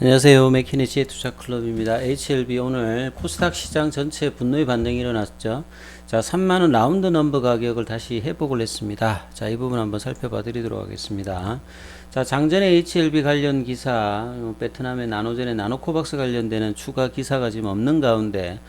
안녕하세요. 맥키니치의 투자클럽입니다. HLB 오늘 코스닥 시장 전체 분노의 반등이 일어났죠. 자, 3만원 라운드 넘버 가격을 다시 회복을 했습니다. 자, 이 부분 한번 살펴봐 드리도록 하겠습니다. 자, 장전에 HLB 관련 기사, 어, 베트남의 나노젠의 나노코박스 관련되는 추가 기사가 지금 없는 가운데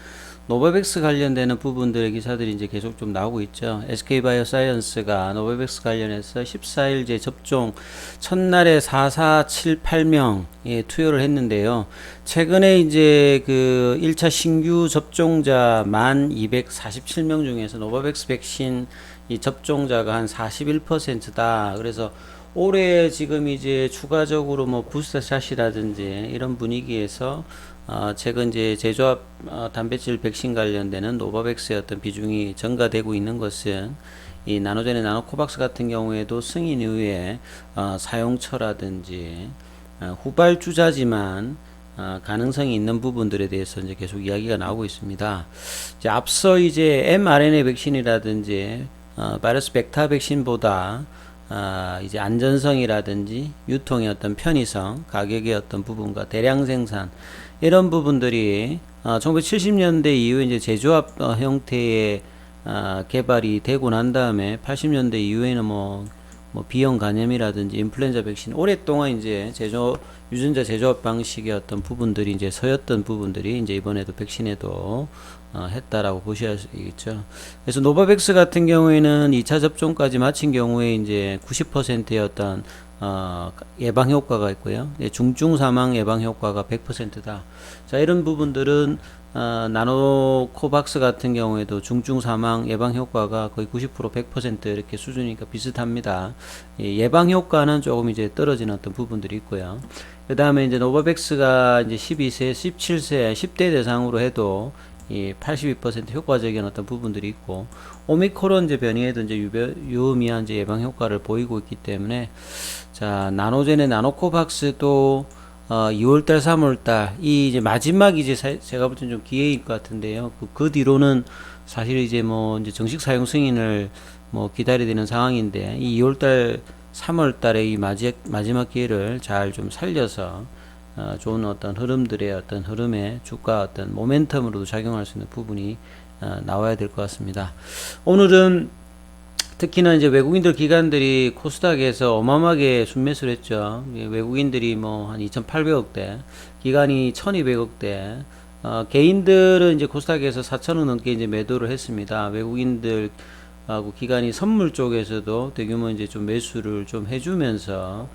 노바백스 관련되는 부분들의 기사들이 이제 계속 좀 나오고 있죠. SK바이오사이언스가 노바백스 관련해서 14일째 접종 첫날에 4478명 예, 투여를 했는데요. 최근에 이제 그 1차 신규 접종자 1247명 중에서 노바백스 백신 이 접종자가 한 41%다. 그래서 올해 지금 이제 추가적으로 뭐 부스터샷이라든지 이런 분위기에서 어, 최근 이제 제조합 어, 단백질 백신 관련되는 노바백스의 어떤 비중이 증가되고 있는 것은 이 나노젠의 나노코박스 같은 경우에도 승인 이후에 어, 사용처라든지 어, 후발주자지만 어, 가능성이 있는 부분들에 대해서 이제 계속 이야기가 나오고 있습니다. 이제 앞서 이제 mRNA 백신이라든지 어, 바이러스 벡터 백신보다 아, 이제 안전성이라든지 유통의 어떤 편의성, 가격의 어떤 부분과 대량 생산 이런 부분들이 어, 1970년대 이후에 이제 제조합 어, 형태의 아, 개발이 되고 난 다음에 80년대 이후에는 뭐, 뭐 비형 간염이라든지 인플루엔자 백신 오랫동안 이제 제조 유전자 제조합 방식의 어떤 부분들이 이제 서였던 부분들이 이제 이번에도 백신에도 어, 했다라고 보셔야겠죠. 그래서 노바백스 같은 경우에는 2차 접종까지 마친 경우에 이제 90%의 어떤 어, 예방 효과가 있고요. 예, 중증 사망 예방 효과가 100%다. 자, 이런 부분들은 어, 나노코박스 같은 경우에도 중증 사망 예방 효과가 거의 90% 100% 이렇게 수준이니까 비슷합니다. 예, 예방 효과는 조금 이제 떨어지는 어떤 부분들이 있고요. 그 다음에 이제 노바백스가 이제 12세, 17세, 10대 대상으로 해도 이82% 효과적인 어떤 부분들이 있고 오미크론 이제 변이에도 이제 유배, 유의미한 이제 예방 효과를 보이고 있기 때문에 자 나노젠의 나노코박스도 어 2월달, 3월달 이 이제 마지막 이제 사, 제가 볼 때는 좀 기회일 것 같은데요. 그, 그 뒤로는 사실 이제 뭐 이제 정식 사용 승인을 뭐 기다려야 되는 상황인데 이 2월달, 3월달에 이 마지막 마지막 기회를 잘 좀 살려서 어, 좋은 어떤 흐름들의 어떤 흐름에 주가 어떤 모멘텀으로도 작용할 수 있는 부분이 어, 나와야 될 것 같습니다. 오늘은 특히나 이제 외국인들 기관들이 코스닥에서 어마어마하게 순매수를 했죠. 예, 외국인들이 뭐 한 2,800억대, 기관이 1,200억대, 어, 개인들은 이제 코스닥에서 4천원 넘게 이제 매도를 했습니다. 외국인들 하고 기관이 선물 쪽에서도 대규모 이제 좀 매수를 좀 해주면서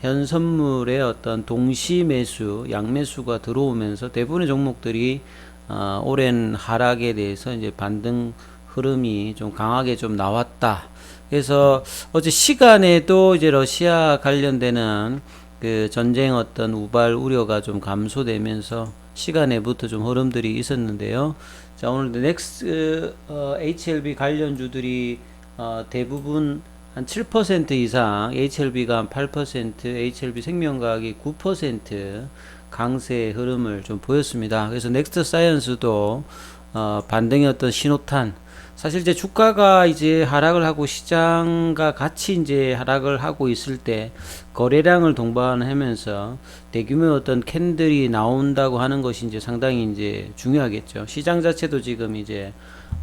현 선물의 어떤 동시 매수, 양매수가 들어오면서 대부분의 종목들이 어, 오랜 하락에 대해서 이제 반등 흐름이 좀 강하게 좀 나왔다. 그래서 어제 시간에도 이제 러시아 관련되는 그 전쟁 어떤 우발 우려가 좀 감소되면서 시간에부터 좀 흐름들이 있었는데요. 자, 오늘 넥스 어, HLB 관련주들이 어, 대부분 한 7% 이상, HLB가 한 8%, HLB 생명과학이 9% 강세 흐름을 좀 보였습니다. 그래서 넥스트 사이언스도 어, 반등의 어떤 신호탄. 사실 이제 주가가 이제 하락을 하고 시장과 같이 이제 하락을 하고 있을 때 거래량을 동반하면서 대규모 어떤 캔들이 나온다고 하는 것이 이제 상당히 이제 중요하겠죠. 시장 자체도 지금 이제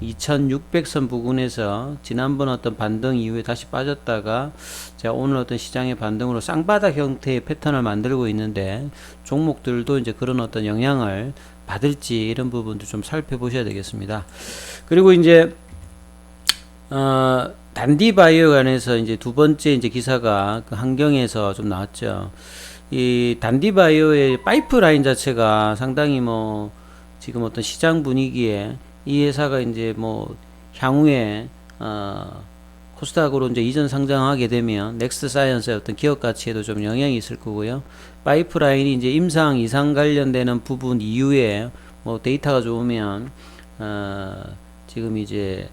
2600선 부근에서 지난번 어떤 반등 이후에 다시 빠졌다가 자 오늘 어떤 시장의 반등으로 쌍바닥 형태의 패턴을 만들고 있는데 종목들도 이제 그런 어떤 영향을 받을지 이런 부분도 좀 살펴보셔야 되겠습니다. 그리고 이제 어 단디 바이오 관해서 이제 두 번째 이제 기사가 그 한경에서 좀 나왔죠. 이 단디 바이오의 파이프라인 자체가 상당히 뭐 지금 어떤 시장 분위기에 이 회사가 이제 뭐 향후에 어 코스닥으로 이제 이전 상장하게 되면 넥스트 사이언스의 어떤 기업 가치에도 좀 영향이 있을 거고요. 파이프라인이 이제 임상 이상 관련되는 부분 이후에 뭐 데이터가 좋으면 어 지금 이제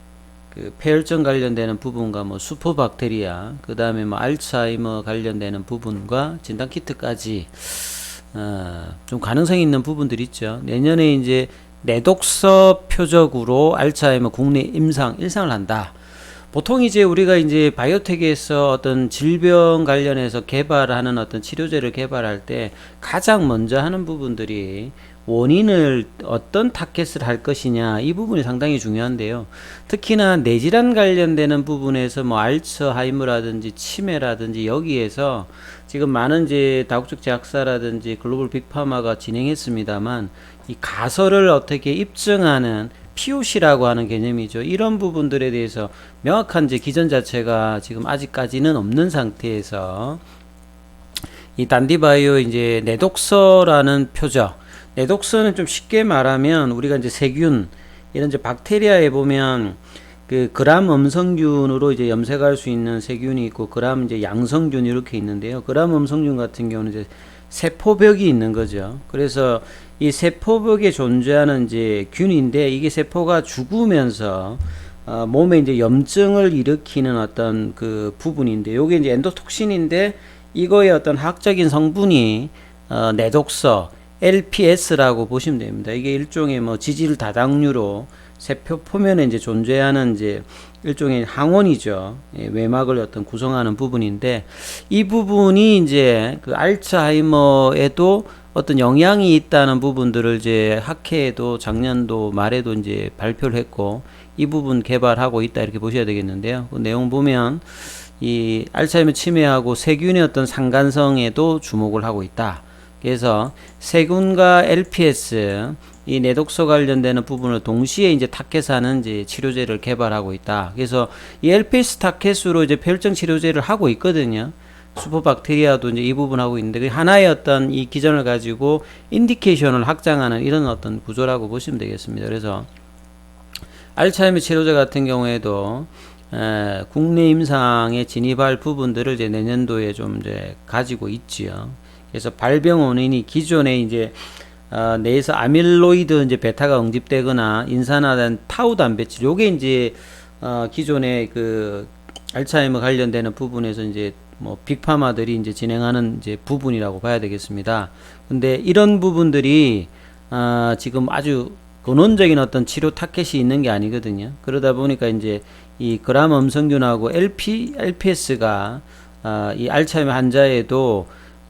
그 폐혈증 관련되는 부분과 뭐 수포박테리아 그 다음에 뭐 알츠하이머 관련되는 부분과 진단 키트까지 어, 좀 가능성이 있는 부분들이 있죠. 내년에 이제 내독서 표적으로 알츠하이머 국내 임상 일상을 한다. 보통 이제 우리가 이제 바이오텍에서 어떤 질병 관련해서 개발하는 어떤 치료제를 개발할 때 가장 먼저 하는 부분들이 원인을 어떤 타겟을 할 것이냐 이 부분이 상당히 중요한데요. 특히나 뇌질환 관련되는 부분에서 뭐 알츠하이머라든지 치매라든지 여기에서 지금 많은 이제 다국적 제약사라든지 글로벌 빅파마가 진행했습니다만 이 가설을 어떻게 입증하는 POC라고 하는 개념이죠. 이런 부분들에 대해서 명확한 이제 기전 자체가 지금 아직까지는 없는 상태에서 이 단디바이오 이제 내독서라는 표적. 내독서는 좀 쉽게 말하면 우리가 이제 세균 이런 이제 박테리아에 보면 그 그람 음성균으로 이제 염색할 수 있는 세균이 있고 그람 이제 양성균 이렇게 있는데요. 그람 음성균 같은 경우는 이제 세포벽이 있는 거죠. 그래서 이 세포벽에 존재하는 이제 균인데 이게 세포가 죽으면서 어, 몸에 이제 염증을 일으키는 어떤 그 부분인데 요게 이제 엔도톡신인데 이거의 어떤 학적인 성분이 어, 내독서 LPS라고 보시면 됩니다. 이게 일종의 뭐 지질 다당류로 세포 표면에 이제 존재하는 이제 일종의 항원이죠. 예, 외막을 어떤 구성하는 부분인데 이 부분이 이제 그 알츠하이머에도 어떤 영향이 있다는 부분들을 이제 학회에도 작년도 말에도 이제 발표를 했고 이 부분 개발하고 있다 이렇게 보셔야 되겠는데요. 그 내용 보면 이 알츠하이머 치매하고 세균의 어떤 상관성에도 주목을 하고 있다. 그래서 세균과 LPS 이 내독소 관련되는 부분을 동시에 이제 타켓하는 이제 치료제를 개발하고 있다. 그래서 이 LPS 타켓으로 이제 폐혈증 치료제를 하고 있거든요. 슈퍼박테리아도 이제 이 부분 하고 있는데 그 하나의 어떤 이 기전을 가지고 인디케이션을 확장하는 이런 어떤 구조라고 보시면 되겠습니다. 그래서 알츠하이머 치료제 같은 경우에도 에, 국내 임상에 진입할 부분들을 이제 내년도에 좀 이제 가지고 있지요. 그래서 발병 원인이 기존에 이제 어, 뇌에서 아밀로이드 이제 베타가 응집되거나 인산화된 타우 단백질 요게 이제 어, 기존의 그 알츠하이머 관련되는 부분에서 이제 뭐 빅파마들이 이제 진행하는 이제 부분이라고 봐야 되겠습니다. 근데 이런 부분들이 아, 지금 아주 근원적인 어떤 치료 타켓이 있는 게 아니거든요. 그러다 보니까 이제 이 그람 음성균하고 LP, LPS가 아, 이 알츠하이머 환자에도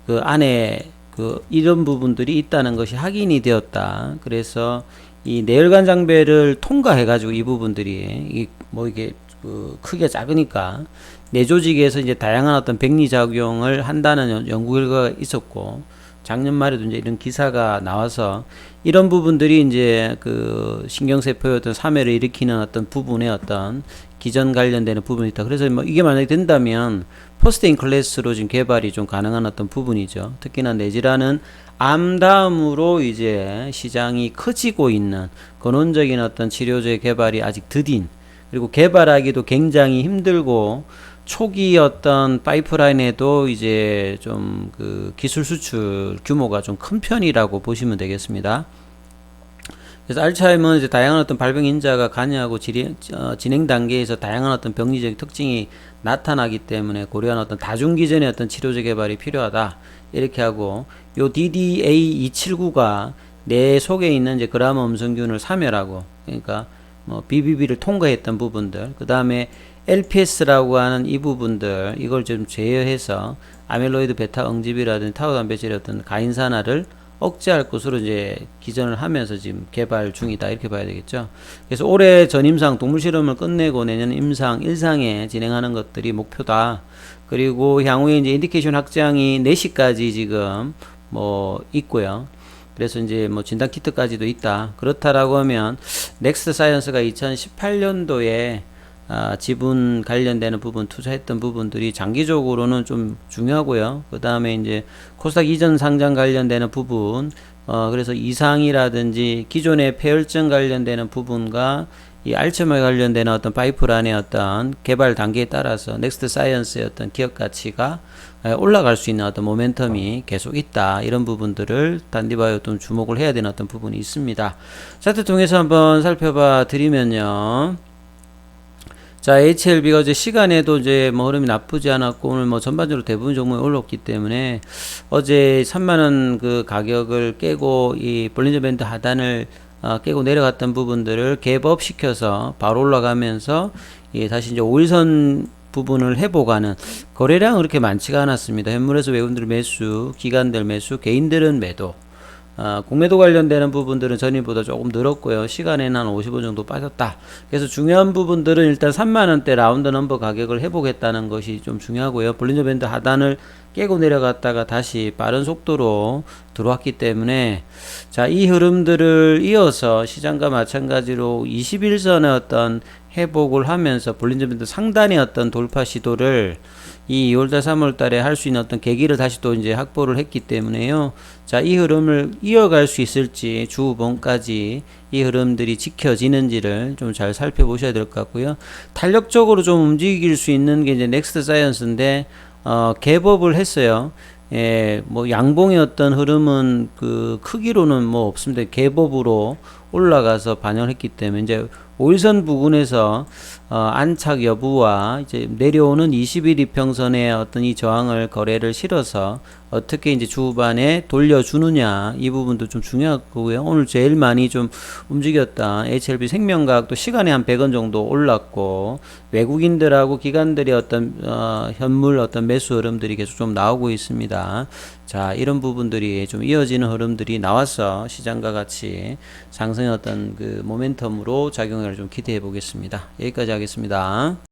그 안에 그 이런 부분들이 있다는 것이 확인이 되었다. 그래서 이 뇌혈관 장배를 통과해 가지고 이 부분들이 이 뭐 이게 그 크기가 작으니까 뇌 조직에서 이제 다양한 어떤 백리 작용을 한다는 연구 결과가 있었고 작년 말에도 이제 이런 기사가 나와서 이런 부분들이 이제 그 신경세포의 어떤 사멸을 일으키는 어떤 부분의 어떤 기전 관련되는 부분이 있다. 그래서 뭐 이게 만약에 된다면 포스트 인 클래스로 지금 개발이 좀 가능한 어떤 부분이죠. 특히나 내질환은 암 다음으로 이제 시장이 커지고 있는 근원적인 어떤 치료제 개발이 아직 더딘 그리고 개발하기도 굉장히 힘들고 초기 어떤 파이프라인에도 이제 좀 그 기술 수출 규모가 좀 큰 편이라고 보시면 되겠습니다. 그래서 알츠하이머는 이제 다양한 어떤 발병 인자가 관여하고 진행, 어, 진행 단계에서 다양한 어떤 병리적 특징이 나타나기 때문에 고려한 어떤 다중 기전의 어떤 치료제 개발이 필요하다. 이렇게 하고 요 DDA279가 뇌 속에 있는 이제 그라마 음성균을 사멸하고 그러니까 뭐 BBB를 통과했던 부분들 그 다음에 LPS라고 하는 이 부분들 이걸 좀 제어해서 아밀로이드 베타 응집이라든지 타우 단백질의 어떤 가인산화를 억제할 것으로 이제 기전을 하면서 지금 개발 중이다 이렇게 봐야 되겠죠. 그래서 올해 전임상 동물 실험을 끝내고 내년 임상 일상에 진행하는 것들이 목표다. 그리고 향후에 이제 인디케이션 확장이 4시까지 지금 뭐 있고요. 그래서 이제 뭐 진단 키트까지도 있다. 그렇다라고 하면 넥스트 사이언스가 2018년도에 아, 지분 관련되는 부분 투자했던 부분들이 장기적으로는 좀 중요하고요. 그 다음에 이제 코스닥 이전 상장 관련되는 부분, 어, 그래서 이상이라든지 기존의 폐혈증 관련되는 부분과 이 알츠하이머 관련되는 어떤 파이프라인의 어떤 개발 단계에 따라서 넥스트 사이언스의 어떤 기업 가치가 에, 올라갈 수 있는 어떤 모멘텀이 계속 있다. 이런 부분들을 단디바이오 좀 주목을 해야 되는 어떤 부분이 있습니다. 차트 통해서 한번 살펴봐 드리면요. 자, HLB가 이제 시간에도 이제 뭐 흐름이 나쁘지 않았고 오늘 뭐 전반적으로 대부분 종목이 올랐기 때문에 어제 3만 원 그 가격을 깨고 이 볼린저 밴드 하단을 어, 깨고 내려갔던 부분들을 갭업 시켜서 바로 올라가면서 예, 다시 이제 5일선 부분을 회복하는 거래량은 그렇게 많지가 않았습니다. 현물에서 외국인들 매수, 기관들 매수, 개인들은 매도. 아, 공매도 관련되는 부분들은 전일보다 조금 늘었고요. 시간에는 한 50원 정도 빠졌다. 그래서 중요한 부분들은 일단 3만원대 라운드 넘버 가격을 회복했다는 것이 좀 중요하고요. 볼린저 밴드 하단을 깨고 내려갔다가 다시 빠른 속도로 들어왔기 때문에 자, 이 흐름들을 이어서 시장과 마찬가지로 21선의 어떤 회복을 하면서 볼린저 밴드 상단의 어떤 돌파 시도를 이 2월달, 3월달에 할 수 있는 어떤 계기를 다시 또 이제 확보를 했기 때문에요. 자, 이 흐름을 이어갈 수 있을지 주봉까지 이 흐름들이 지켜지는지를 좀 잘 살펴보셔야 될 것 같고요. 탄력적으로 좀 움직일 수 있는 게 이제 넥스트 사이언스인데 어, 개법을 했어요. 예, 뭐 양봉의 어떤 흐름은 그 크기로는 뭐 없습니다. 개법으로 올라가서 반영을 했기 때문에 이제 5일선 부근에서 어, 안착 여부와 이제 내려오는 21 이평선의 어떤 이 저항을 거래를 실어서 어떻게 이제 주반에 돌려주느냐 이 부분도 좀 중요하고요. 오늘 제일 많이 좀 움직였다. HLB 생명과학도 시간에 한 100원 정도 올랐고 외국인들하고 기관들의 어떤 어, 현물 어떤 매수 흐름들이 계속 좀 나오고 있습니다. 자 이런 부분들이 좀 이어지는 흐름들이 나와서 시장과 같이 상승의 어떤 그 모멘텀으로 작용을 좀 기대해 보겠습니다. 여기까지 하겠습니다.